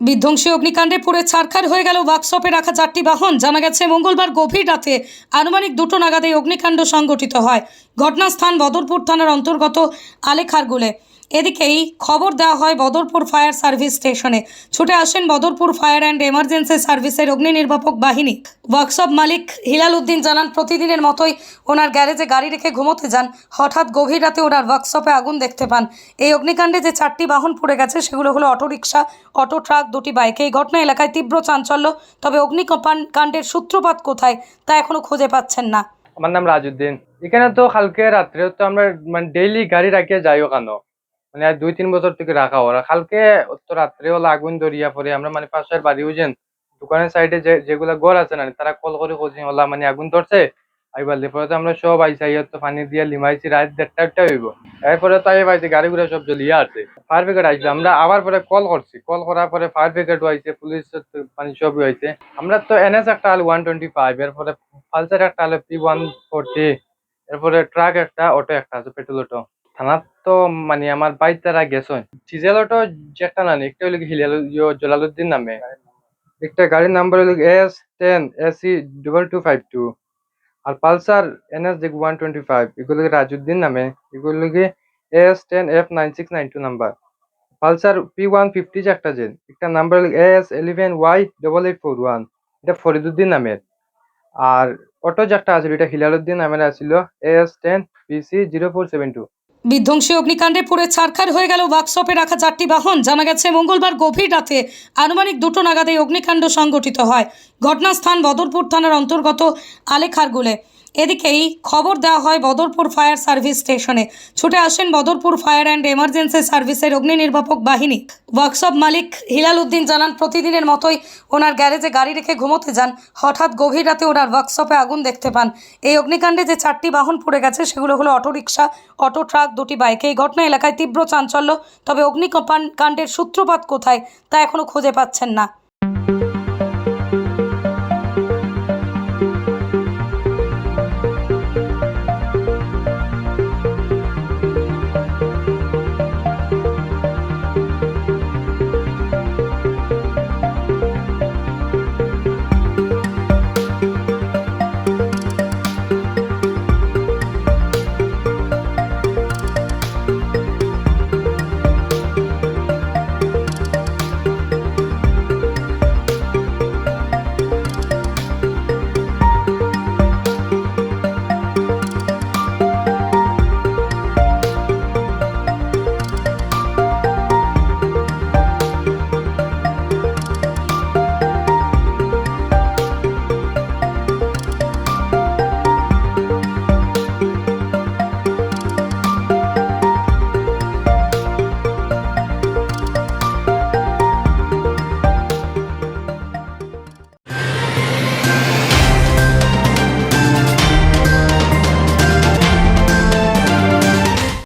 বিধ্বংসী অগ্নিকাণ্ডে পুরে ছারখার হয়ে গেল ওয়ার্কশপে রাখা চারটি বাহন। জানা গেছে, মঙ্গলবার গভীর রাতে আনুমানিক দুটো নাগাদে অগ্নিকাণ্ড সংগঠিত হয়। ঘটনাস্থান বদরপুর থানার অন্তর্গত আলেখারগুলে। এদিকেই খবর দেওয়া হয় বদরপুর ফায়ার সার্ভিস স্টেশনে। ছুটে আসেন বদরপুর ফায়ার অ্যান্ড এমার্জেন্সি সার্ভিসের অগ্নি নির্বাপক বাহিনী। ওয়ার্কশপ মালিক হিলাল উদ্দিন জানান, প্রতিদিনের মতোই ওনার গ্যারেজে গাড়ি রেখে ঘুমোতে যান। হঠাৎ গভীর রাতে ওনার ওয়ার্কশপে আগুন দেখতে পান। এই অগ্নিকাণ্ডে যে চারটি বাহন পড়ে গেছে, সেগুলো হলো অটোরিকশা, অটো ট্রাক, দুটি বাইক। এই ঘটনা এলাকায় তীব্র চাঞ্চল্য। তবে অগ্নিকপান- কাণ্ডের সূত্রপাত কোথায়, তা এখনও খুঁজে পাচ্ছেন না। আমার নাম রাজউদ্দিন। এখানে তো কালকে রাত্রে তো আমরা মানে ডেইলি গাড়ি রাখিয়ে যাই ওখানো মানে আর দুই, তিন বছর থেকে রাখা ওরা কালকে তো রাত্রে ওলা আগুন ধরিয়া পরে আমরা মানে পাশের বাড়ি উজেন দোকানের সাইডে যে, যেগুলা ঘর আছে না, তারা কল করে খুঁজি ওলা মানে আগুন ধরছে? আইবার তো আমরা সব আইসি আইয়া তো পানি দিয়ে লিমাইছি, রাত দেড়টা একটা হইব। এরপরে তো আই পাইছি, গাড়ি সব জ্বলিয়ে আছে। ফায়ার ব্রিগেড আইছে, আমরা আবার পরে কল করছি। কল করার পরে ফায়ার ব্রিগেড আইছে, পুলিশ মানে সবই হয়েছে আমরা তো এনএস একটা আল ওয়ান টোয়েন্টি ফাইভ, এরপরে পালসার একটা হলো পি ওয়ান ফোরটি, এরপরে ট্রাক একটা, অটো একটা আছে, পেট্রোল অটো। থানার তো মানে আমার বাইক তারা গেছে ডিজেল অটো যে একটা না একটা হলো হিলাল জলালুদ্দিন নামে। একটা গাড়ির নাম্বার হলো S ten AC double two five two আর পালসার এনএস যে ওয়ান টোয়েন্টি ফাইভ এগুলো কি রাজউদ্দিন নামে। এগুলো S ten, F nine six nine two number Pulsar P one fifty যে একটা জেন একটা নাম্বার হলো S eleven Y double eight four one এটা ফরিদুদ্দিন নামের আর অটো যে একটা আছিল, এটা হিলালুদ্দিন নামের আছিল S ten PC zero four seven two. বিধ্বংসী অগ্নিকাণ্ডে পুরে ছারখার হয়ে গেল ওয়ার্কশপে রাখা চারটি বাহন। জানা গেছে, মঙ্গলবার গভীর রাতে আনুমানিক দুটো নাগাদে অগ্নিকাণ্ড সংগঠিত হয়। ঘটনাস্থান বদরপুর থানার অন্তর্গত আলেখারগুলে। এদিকেই খবর দেওয়া হয় বদরপুর ফায়ার সার্ভিস স্টেশনে। ছুটে আসেন বদরপুর ফায়ার অ্যান্ড এমার্জেন্সি সার্ভিসের অগ্নি নির্বাপক বাহিনী। ওয়ার্কশপ মালিক হিলাল উদ্দিন জানান, প্রতিদিনের মতোই ওনার গ্যারেজে গাড়ি রেখে ঘুমোতে যান। হঠাৎ গভীর রাতে ওনার ওয়ার্কশপে আগুন দেখতে পান। এই অগ্নিকাণ্ডে যে চারটি বাহন পুড়ে গেছে, সেগুলো হলো অটোরিকশা, অটো ট্রাক, দুটি বাইক। এই ঘটনা এলাকায় তীব্র চাঞ্চল্য। তবে অগ্নিকপান কাণ্ডের সূত্রপাত কোথায়, তা এখনও খুঁজে পাচ্ছেন না।